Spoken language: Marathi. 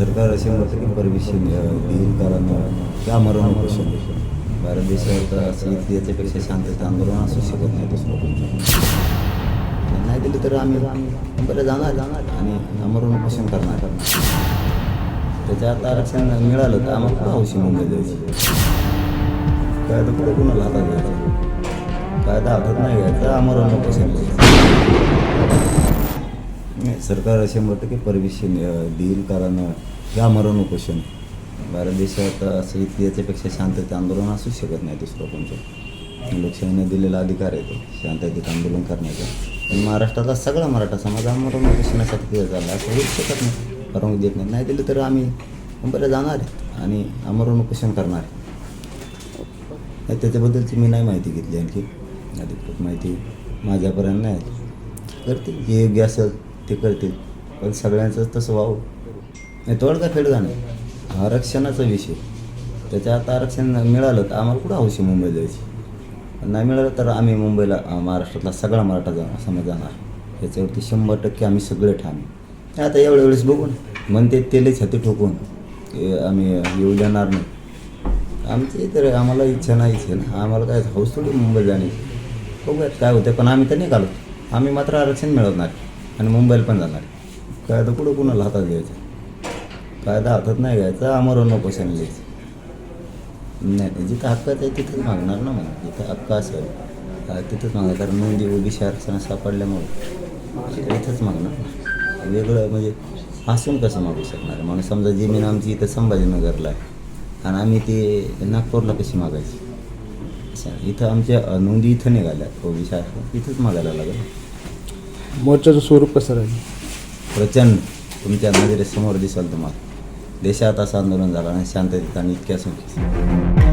सरकार असे म्हणतं की परमिशन देईल कारण त्या मरण क्वेश्चन भारत देशात असं याच्यापेक्षा शांतता आंदोलन असू शकत नाही दुसरं नाही दिलं तर आम्ही बरं जाणार. जाणार आणि आमरण उपोषण करणार. त्याच्यात आरक्षण मिळालं तर आम्हाला कुठं हौशी मुंबई द्यायची? कायदा पुढे कुणाला हातात घ्यायचा? कायदा हातात नाही घ्यायचा आमरण पोषण द्यायचं नाही, सरकार असे म्हणतं की परमिशन देईल कारण हे आमरण उपोषण. भारत देशात असं इतिहासापेक्षा शांतते शांतता आंदोलन असूच शकत नाही दुसरं कोणतं. लोकशाहीने दिलेला अधिकार आहे तो शांततेत आंदोलन करण्याचा. पण महाराष्ट्रातला सगळा मराठा समाज आमरण उपोषणासाठी तिथे झाला असं होऊ शकत नाही. परवानगी देत नाही. नाही दिलं तर आम्ही बरं जाणार आहे आणि आमरण उपोषण करणार आहे. नाही, त्याच्याबद्दलची मी नाही माहिती घेतली आणखी. अधिकृत माहिती माझ्यापर्यंत नाही करते जे योग्य असेल ते करतील. पण सगळ्यांचंच तसं व्हावं नाही तोड का आरक्षणाचा विषय. त्याच्यात आरक्षण मिळालं तर आम्हाला कुठं हौशी मुंबई जायची? नाही मिळालं तर आम्ही मुंबईला महाराष्ट्रातला सगळा मराठा जा समाज जाणार. याच्यावरती शंभर टक्के आम्ही सगळे ठाणे आता एवढ्या वेळेस बघून. म्हणते तेले छाती ठोकून. आम्ही येऊ देणार नाही. आमची तर आम्हाला इच्छा नाही इच्छा ना. आम्हाला काय हौस थोडी मुंबई जाण्याची. बघूयात काय होतं पण आम्ही तर निघालो. आम्ही मात्र आरक्षण मिळवणार. आणि मुंबईला पण जाणार. काय तर कुठं कुणाला हातात घ्यायचं? कायदा हातात नाही घ्यायचा आमरण नको घ्यायचं नाही जिथं हक्क आहे तिथंच मागणार ना मग. जिथं हक्क असेल तिथंच मागणार कारण नोंदी ओबीसी आरक्षण सापडल्यामुळे. इथंच मागणार ना. वेगळं म्हणजे हसून कसं मागू शकणार? म्हणून समजा जमीन आमची इथं संभाजीनगरला आहे. आणि आम्ही ते नागपूरला कशी मागायची? इथं आमच्या नोंदी इथं निघाल्या ओबीसी आरक्षण इथंच मागायला लागेल. मोर्चाचं स्वरूप कसं राहील? प्रचंड. तुमच्या नजरेसमोर दिसेल तुम्हाला. देशात असं आंदोलन झालं आणि शांततेत आणि इतक्या संख्येत.